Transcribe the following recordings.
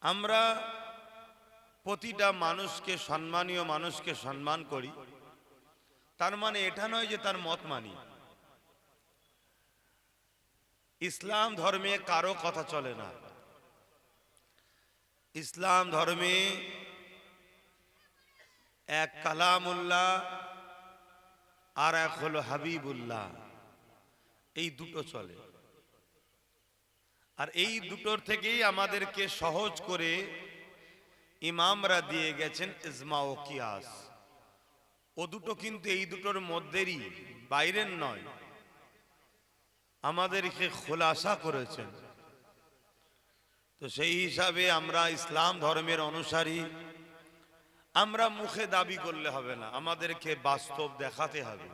আমরা প্রতিটা মানুষকে সম্মানীয় মানুষকে সম্মান করি। তার মানে এটা নয় যে তার মত মানি। ইসলাম ধর্মে কারও কথা চলে না। ইসলাম ধর্মে এক কালামুল্লাহ আর এক হলো হাবিবুল্লাহ। এই দুটো চলে। আর এই দুটোর থেকেই আমাদেরকে সহজ করে ইমামরা দিয়ে গেছেন ইজমা ও কিয়াস। ও দুটো কিন্তু এই দুটোর মধ্যেরই, বাইরের নয়। আমাদেরকে খোলাসা করেছেন। তো সেই হিসাবে আমরা ইসলাম ধর্মের অনুসারী, আমরা মুখে দাবি করলে হবে না, আমাদেরকে বাস্তব দেখাতে হবে।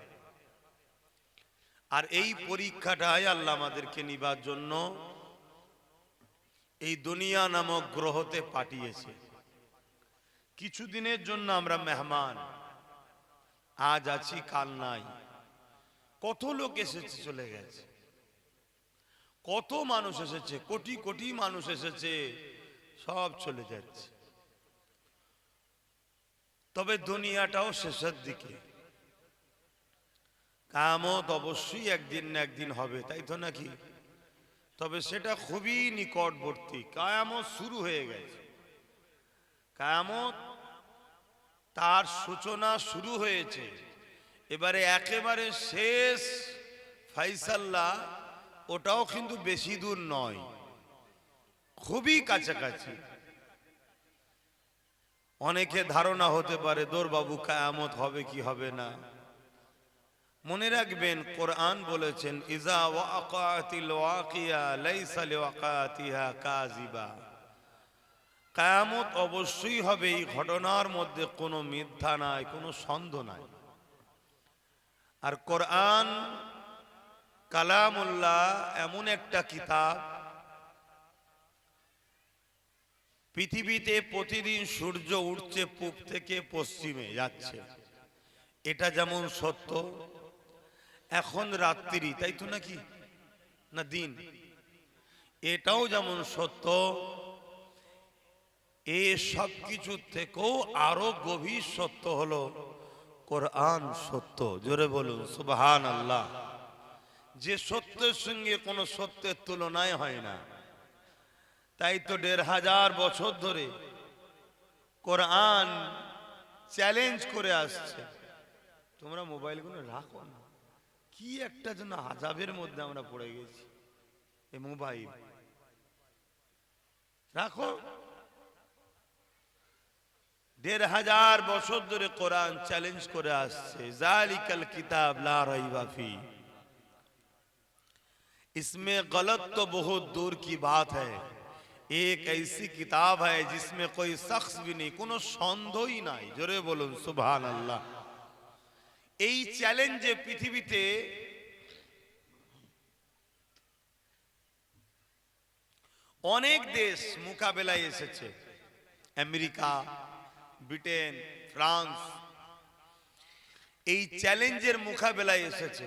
আর এই পরীক্ষাটাই আল্লাহ আমাদেরকে নিবার জন্য এই দুনিয়া নামক গ্রহতে পাঠিয়েছে। কিছুদিনের জন্য আমরা মেহমান। আজ আছি, কাল নাই। কত লোক এসেছে, চলে গেছে। কত মানুষ এসেছে, কোটি কোটি মানুষ এসেছে, সব চলে যাচ্ছে। তবে দুনিয়াটাও শেষের দিকে। কামত অবশ্যই একদিন না একদিন হবে, তাই তো নাকি? তবে সেটা খুবই নিকটবর্তী। কায়ামত শুরু হয়ে গেছে। কায়ামত তার সূচনা শুরু হয়েছে। এবারে একেবারে শেষ ফাইসাল্লাহ ওটাও কিন্তু বেশি দূর নয়। খুবই কাছাকাছি। অনেকে ধারণা হতে পারে দোর বাবু কায়ামত হবে কি হবে না? মনে রাখবেন, কোরআন বলেছেন, ইজা ওয়াকিয়া লাইসা কায়ামত অবশ্যই হবে এই ঘটনার মধ্যে কোনো মিথ্যা নাই, কোনো সন্দেহ নাই। আর কোরআন কালামুল্লাহ এমন একটা কিতাব, পৃথিবীতে প্রতিদিন সূর্য উঠছে পূব থেকে পশ্চিমে যাচ্ছে। এটা যেমন সত্য এখন রাত্রি, তাই তো নাকি? না, দিন। এটাও যেমন সত্য, এ সব কিছু থেকেও আরও গভীর সত্য হলো, কোরআন সত্য। জোরে বলুন সুবহান আল্লাহ যে সত্যের সঙ্গে কোনো সত্যের তুলনায় হয় না। তাই তো দেড় হাজার বছর ধরে কোরআন চ্যালেঞ্জ করে আসছে। তোমরা মোবাইলগুলো রাখো না। কি একটা যেন আজাবের মধ্যে আমরা পড়ে গেছি এই মোবাইল রাখো দেড় হাজার বছর ধরে কোরআন চ্যালেঞ্জ করে আসছে জালিকাল কিতাব লা রাইবা ফি इसमें गलत तो बहुत दूर की बात है एक ऐसी किताब है जिसमें कोई शख्स भी नहीं কোনো সন্দেহই নাই জোরে বলুন সুবহান আল্লাহ এই চ্যালেঞ্জে পৃথিবীতে অনেক দেশ মোকাবেলায় এসেছে। America Britain France. এই চ্যালেঞ্জের মোকাবেলায় এসেছে।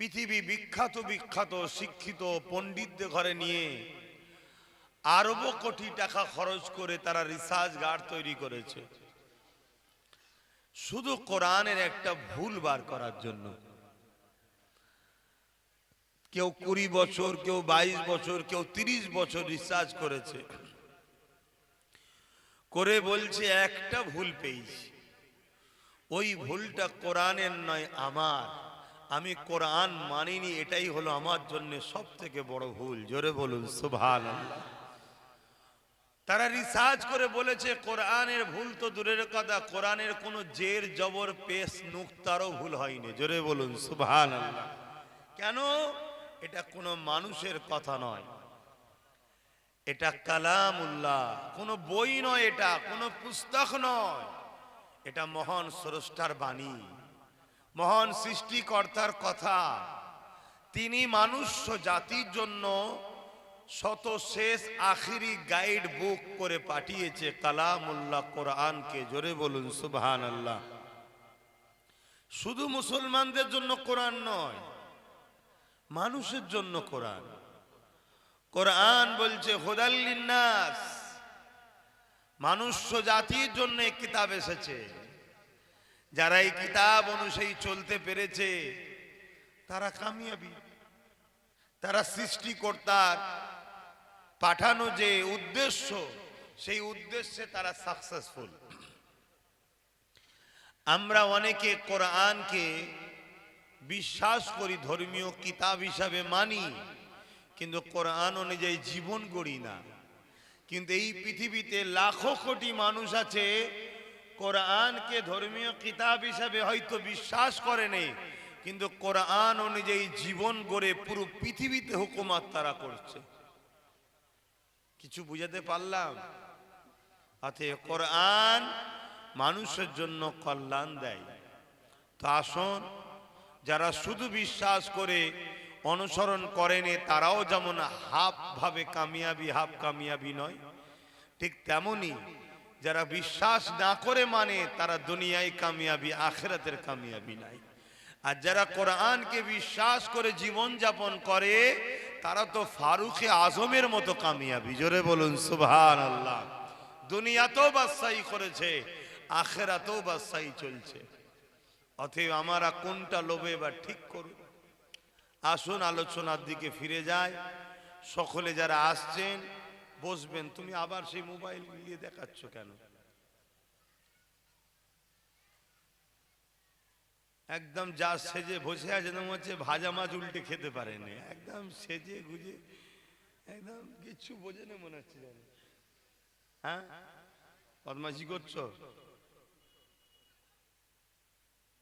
পৃথিবী বিখ্যাত বিখ্যাত শিক্ষিত পণ্ডিতদের ঘরে নিয়ে আরব কোটি টাকা খরচ করে তারা রিসার্চ গার্ড তৈরি করেছে। শুধু কোরআনের একটা ভুল বার করার জন্য। কেউ কুড়ি বছর, কেউ বাইশ বছর, কেউ তিরিশ বছর রিসার্চ করেছে। করে বলছে, একটা ভুল পেয়েছি। ওই ভুলটা কোরআনের নয়, আমার। আমি কোরআন মানিনি, এটাই হলো আমার জন্য সব থেকে বড় ভুল। জোরে বলুন সুভান তারা রিসার্চ করে বলেছে, কোরআনের ভুল তো দূরের কথা, কোরআনের কোনো জের, জবর, পেশ নুক্তারও ভুল হয়নি। জোরে বলুন সুভান কেন? এটা কোনো মানুষের কথা নয়। এটা কালাম উল্লাহ কোনো বই নয় এটা, কোনো পুস্তক নয়। এটা মহান স্রষ্টার বাণী। মহান সৃষ্টিকর্তার কথা। তিনি মানুষ জাতির জন্য শত শেষ আখিরি গাইড বুক করে পাঠিয়েছে কালামুল্লাহ কোরআনকে। জোরে বলুন সুবহান আল্লাহ শুধু মুসলমানদের জন্য কোরআন নয়, মানুষের জন্য কোরআন। কোরআন বলছে হোদাল্লিন্নাস মানুষ্য জাতির জন্য কিতাব এসেছে। যারা এই কিতাব অনুযায়ী চলতে পেরেছে, তারা কামিয়াবি, তারা সৃষ্টিকর্তার পাঠানো যে উদ্দেশ্য, সেই উদ্দেশ্যে তারা সাকসেসফুল আমরা অনেকে কোরআনকে বিশ্বাস করি, ধর্মীয় কিতাব হিসাবে মানি, কিন্তু কোরআন অনুযায়ী জীবন গড়ি না। কিন্তু এই পৃথিবীতে লাখো কোটি মানুষ আছে, কোরআনকে ধর্মীয় কিতাব হিসাবে হয়তো বিশ্বাস করে কিন্তু কোরআন অনুযায়ী জীবন গড়ে পুরো পৃথিবীতে হুকুমাত তারা করছে। কিছু বুঝাতে পারলাম? অতএব কোরআন মানুষের জন্য কল্যাণ দেয়। তো আসুন, যারা শুধু বিশ্বাস করে, অনুসরণ করেনি, তারাও যেমন হাফ ভাবে কামিয়াবি, হাফ কামিয়াবি নয়, ঠিক তেমনি যারা বিশ্বাস না করে মানে তারা দুনিয়ায় কামিয়াবি, আখেরাতের কামিয়াবি নাই। আর যারা কোরআনকে বিশ্বাস করে জীবন যাপন করে তারা তো ফারুকে আজমের মতো কামিয়াবি। জোরে বলুন সুভান আল্লাহ দুনিয়াতেও বাদশাহী করেছে, আখেরাতেও বাদশাহী চলছে। অতএব আমারা কোনটা লোভে বা ঠিক করুন আসুন, আলোচনার দিকে ফিরে যায় সকলে যারা আসছেন, বসবেন। তুমি আবার সেই মোবাইল নিয়ে দেখাচ্ছ কেন? একদম যা সেজে বসে আছে, যেমন হচ্ছে ভাজা মাছ উল্টে খেতে পারেনি। একদম সেজে গুজে, একদম কিচ্ছু বোঝে না মনে হচ্ছে যেন। হ্যাঁ? বদমাশি করছ?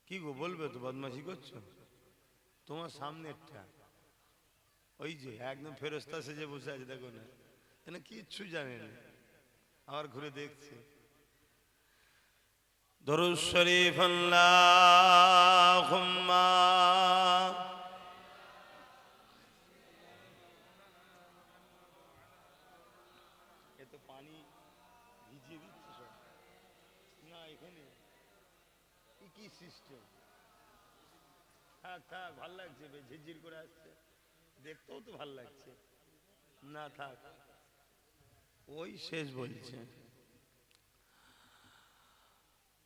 কি গো, বলবে তো বদমাশি করছ? তোমার সামনে একটা ওই যে, একদম ফেরস্তা সেজে বসে আছে, দেখো না। কিচ্ছু জানে না। আবার ঘুরে দেখছে। দরুদ শরীফ আল্লাহুম্মা। থাক ভালো লাগছে ঝিরঝির করে আসছে। দেখতেও তো ভালো লাগছে। না, থাক। ওই শেষ বলছে।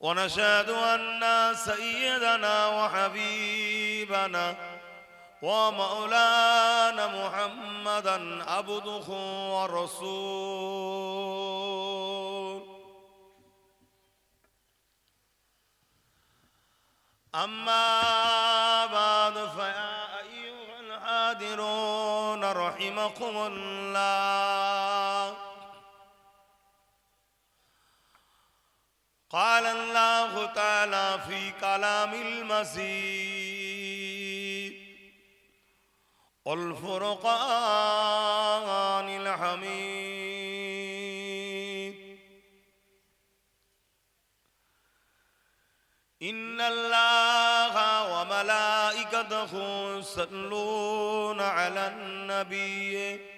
ونشهد أن سيدنا وحبيبنا ومولانا محمدا عبده ورسوله. أما بعد فيا أيها الحاضرون رحمكم الله. قال الله تعالى في كلام المسيح والفرقان الحميد. إن الله وملائكته يصلون على النبي.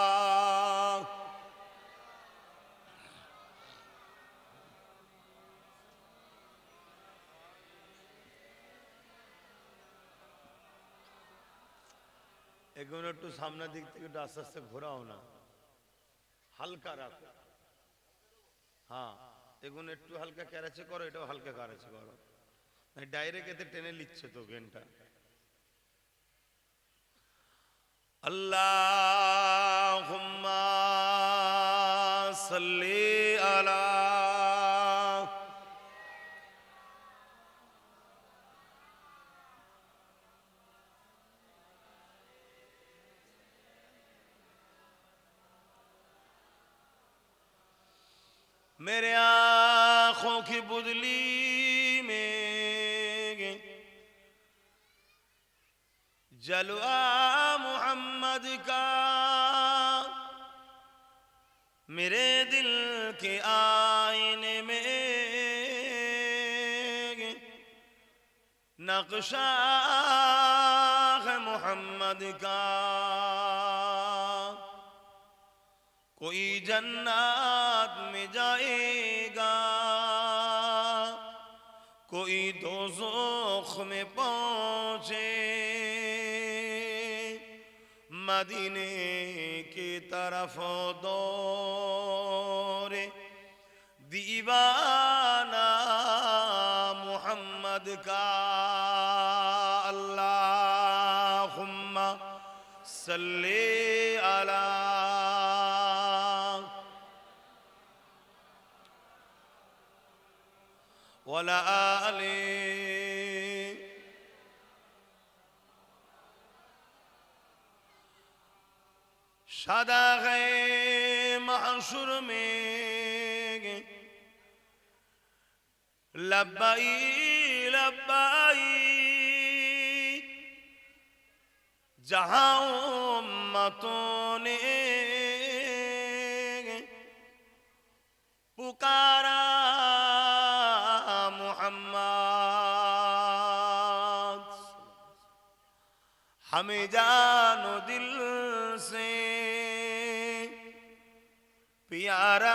এগুলো একটু সামনের দিক থেকে একটু আস্তে আস্তে ঘোরাও না। হালকা রাখো। হ্যাঁ এগুলো একটু হালকা ক্যারাচে করো, এটাও হালকা ক্যারাচে করো। মানে ডাইরেক্ট এতে টেনে নিচ্ছে তো গেনটা আল্লাহ সাল্লি میرے آنکھوں کی بدلی میں جلوہ محمد کا میرے دل کے آئینے میں نقشہ محمد کا کوئی جنات میں جائے گا، کوئی دوزخ میں پہنچے۔ مدینے کی طرف دور دیوانہ محمد کا اللہم صلی وعلى آله সাদা গায়ে মাসুর মে লব্বাই লব্বাই। যাহাও মতনে পুকারা हमें जानो दिल से प्यारा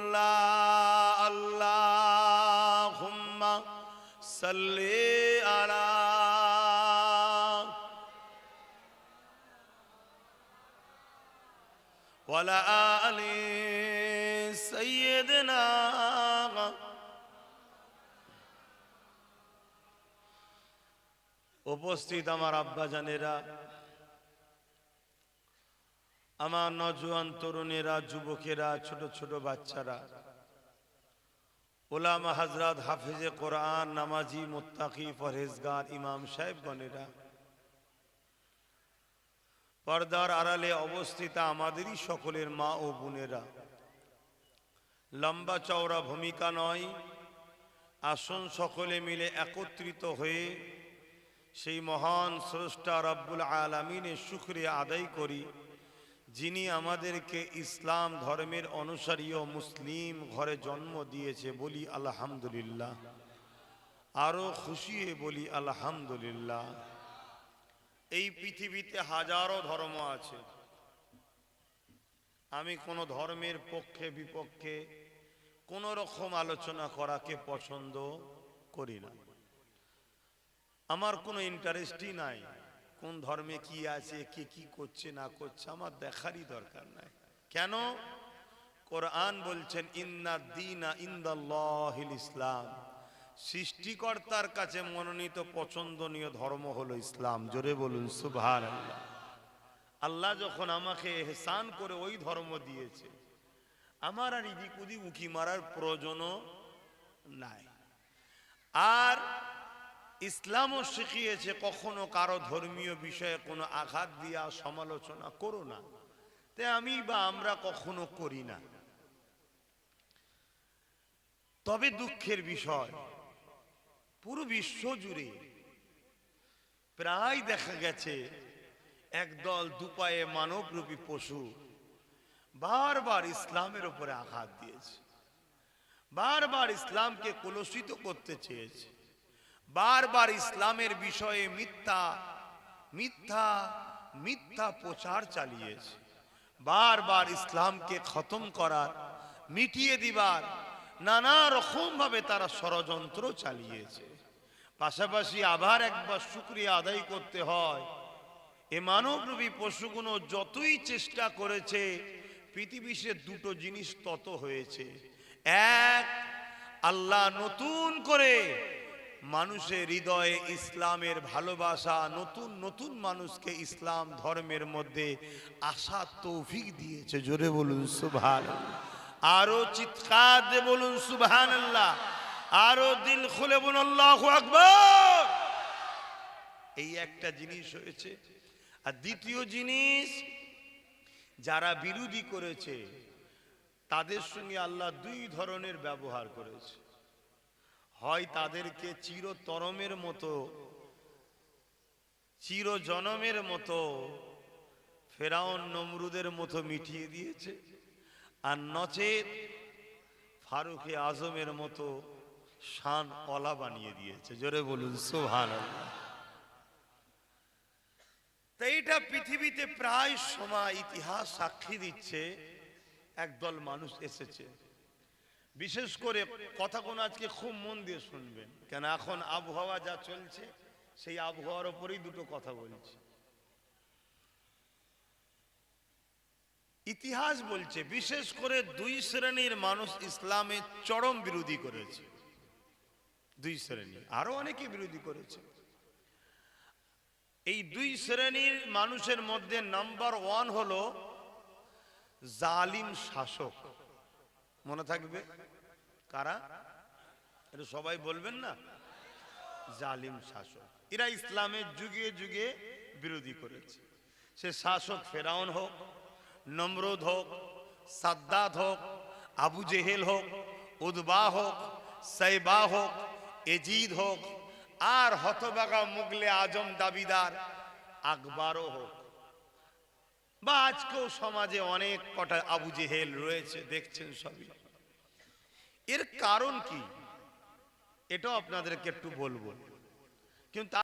ওয়ালা আলি সাইয়েদনা উপস্থিত আমার আব্বাজানেরা আমার নজয়ান তরুণেরা, যুবকেরা, ছোট ছোট বাচ্চারা, ওলামা হাজরাত হাফেজে কোরআন, নামাজি, মোত্তাকি, পরহেজগার, ইমাম সাহেবগণেরা পর্দার আড়ালে অবস্থিত আমাদেরই সকলের মা ও বোনেরা। লম্বা চওড়া ভূমিকা নয়, আসুন সকলে মিলে একত্রিত হয়ে সেই মহান স্রষ্টা রব্বুল আলমিনের শুক্রিয়া আদায় করি, যিনি আমাদেরকে ইসলাম ধর্মের অনুসারী ও মুসলিম ঘরে জন্ম দিয়েছে বলি আলহামদুলিল্লাহ। আরও খুশিয়ে বলি আলহামদুলিল্লাহ। এই পৃথিবীতে হাজারো ধর্ম আছে। আমি কোনো ধর্মের পক্ষে, বিপক্ষে কোন রকম আলোচনা করাকে পছন্দ করি না। আমার কোনো ইন্টারেস্টই নাই কোন ধর্মে কি আছে, কে কি করছে, না করছে, আমার দেখারই দরকার নাই। কেন? কোরআন বলছেন, ইন্না দিনা ইন্দাল্লাহিল ইসলাম। সৃষ্টিকর্তার কাছে মনোনীত পছন্দনীয় ধর্ম হলো ইসলাম। জোরে বলুন সুবহান আল্লাহ যখন আমাকে এহসান করে ওই ধর্ম দিয়েছে, আমার আর ইদিক উদিক উকি মারার প্রয়োজনও নাই। আর ইসলামও শিখিয়েছে, কখনো কারও ধর্মীয় বিষয়ে কোনো আঘাত দিয়া সমালোচনা করো না। তাই আমি বা আমরা কখনো করি না। তবে দুঃখের বিষয় পুরো বিশ্ব জুড়ে প্রায় দেখা গেছে একদল দুপায়ে মানবরূপী পশু বারবার ইসলামের উপরে আঘাত দিয়েছে, বারবার ইসলামকে কলুষিত করতে চেয়েছে, বারবার ইসলামের বিষয়ে মিথ্যা মিথ্যা মিথ্যা প্রচার চালিয়েছে, বারবার ইসলামকে খতম করার, মিটিয়ে দিবার নানা রকম ভাবে তারা ষড়যন্ত্র চালিয়েছে। পাশাপাশি আবার একবার শুক্রিয়া আদায় করতে হয়। এ মানবরূপী পশুগুলো যতই চেষ্টা করেছে পৃথিবীতে দুটো জিনিস তত হয়েছে। এক, আল্লাহ নতুন করে মানুষের হৃদয়ে ইসলামের ভালোবাসা, নতুন নতুন মানুষকে ইসলাম ধর্মের মধ্যে আশা তৌফিক দিয়েছে। জোরে বলুন সুভান আরও চিৎকার দিয়ে বলুন সুবহান আল্লাহ আরও দিল খুলে বলুন, আল্লাহ আকবর। এই একটা জিনিস হয়েছে। আর দ্বিতীয় জিনিস, যারা বিরোধী করেছে, তাদের সঙ্গে আল্লাহ দুই ধরনের ব্যবহার করেছে। হয় তাদেরকে চিরতরমের মতো, চিরজনমের মতো ফেরাউন নমরুদের মতো মিটিয়ে দিয়েছে আর নচেত ফারুকে আজমের মতো শান অলা বানিয়ে দিয়েছে। জোরে বলুন সোহান তো এইটা পৃথিবীতে প্রায় সময় ইতিহাস সাক্ষী দিচ্ছে, একদল মানুষ এসেছে। বিশেষ করে কথা কোন আজকে খুব মন দিয়ে শুনবেন। কেন এখন আবহাওয়া যা চলছে, সেই আবহাওয়ার উপরেই দুটো কথা বলছি। ইতিহাস বলছে, বিশেষ করে দুই শ্রেণির মানুষ ইসলামের চরম বিরোধী করেছে। দুই শ্রেণি, আরও অনেকে বিরোধী করেছে। এই দুই শ্রেণির মানুষের মধ্যে নাম্বার ওয়ান হলো জালিম শাসক। মনে থাকবে? কারা? এটা সবাই বলবেন না? জালিম শাসক। এরা ইসলামের যুগে যুগে বিরোধী করেছে। সে শাসক ফেরাউন হোক নমরুদ হোক, সাদ্দাত হোক, আবু জেহেল হোক, উদবা হোক, সাইবা হোক, এজিদ হোক, আর হতবাগা মুগলে আজম দাবিদার আকবরও হোক। বা আজকেও সমাজে অনেক কটা আবু জেহেল রয়েছে, দেখছেন সবই। এর কারণ কি? এটাও আপনাদেরকে একটু বলব। কিন্তু